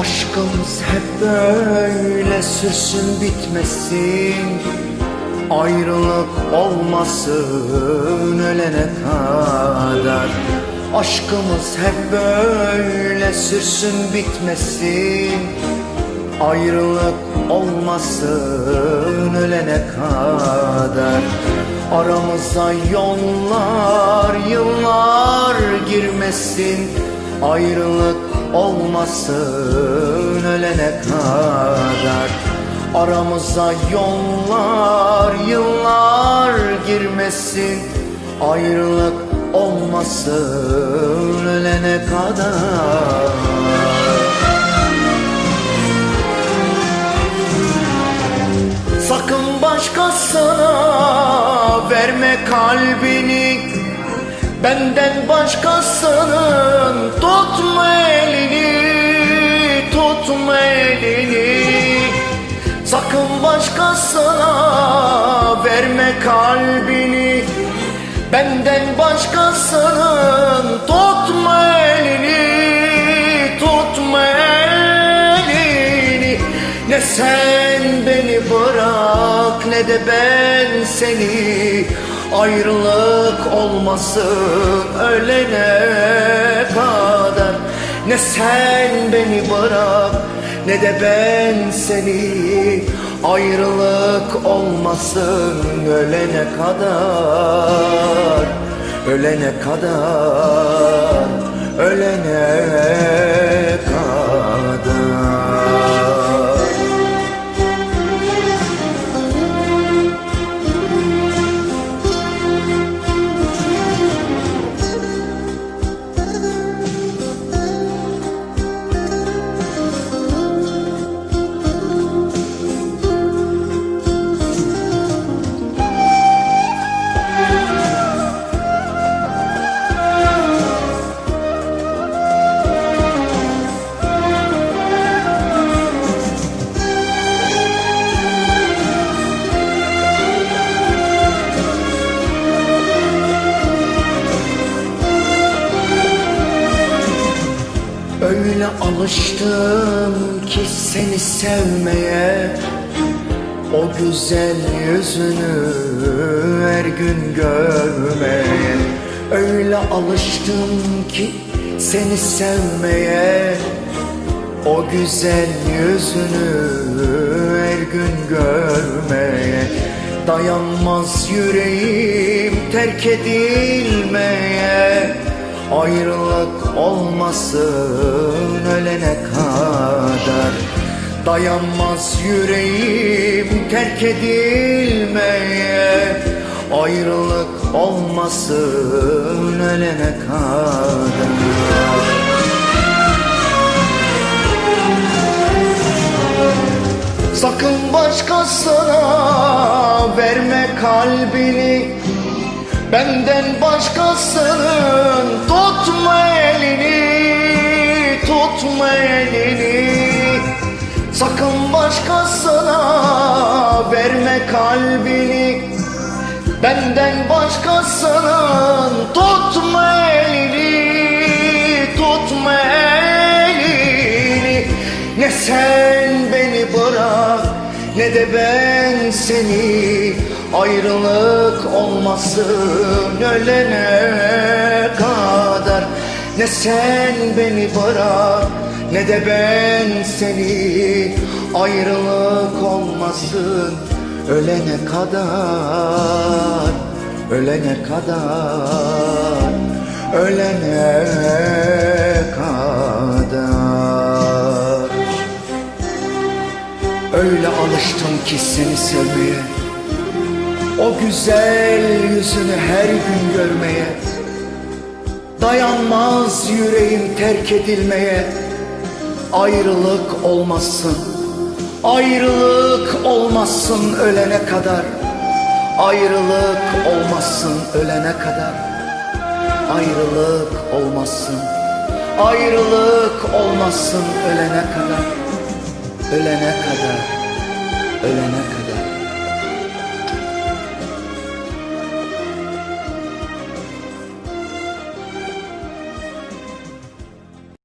Aşkımız hep böyle sürsün bitmesin. Ayrılık olmasın ölene kadar. Aşkımız hep böyle sürsün bitmesin. Ayrılık olmasın ölene kadar. Aramıza yollar yıllar girmesin. Ayrılık olmasın ölene kadar. Aramıza yollar yıllar girmesin. Ayrılık olmasın ölene kadar. Sakın başkasına verme kalbini Benden başkasının tutma elini Tutma elini. Sakın başkasına verme kalbini. Benden başkasının tutma elini Tutma elini. Ne sen beni bırak ne de ben seni Ayrılık olmasın ölene kadar. Ne sen beni bırak ne de ben seni. Ayrılık olmasın ölene kadar Ölene kadar Ölene Öyle alıştım ki seni sevmeye. O güzel yüzünü her gün görmeye. Öyle alıştım ki seni sevmeye. O güzel yüzünü her gün görmeye. Dayanmaz yüreğim terk edilmeye Ayrılık olmasın ölene kadar. Dayanmaz yüreğim terk edilmeye. Ayrılık olmasın ölene kadar. Sakın başkasına verme kalbini Benden başkasının tutma elini Tutma elini. Sakın başkasına verme kalbini. Benden başkasının tutma elini Tutma elini. Ne sen beni bırak ne de ben seni Ayrılık olmasın ölene kadar. Ne sen beni bırak ne de ben seni. Ayrılık olmasın ölene kadar Ölene kadar Ölene kadar. Öyle alıştım ki seni sevmeye O güzel yüzünü her gün görmeye Dayanmaz yüreğim terk edilmeye. Ayrılık olmasın Ayrılık olmasın ölene kadar. Ayrılık olmasın ölene kadar. Ayrılık olmasın Ayrılık olmasın ölene kadar. Ölene kadar Ölene kadar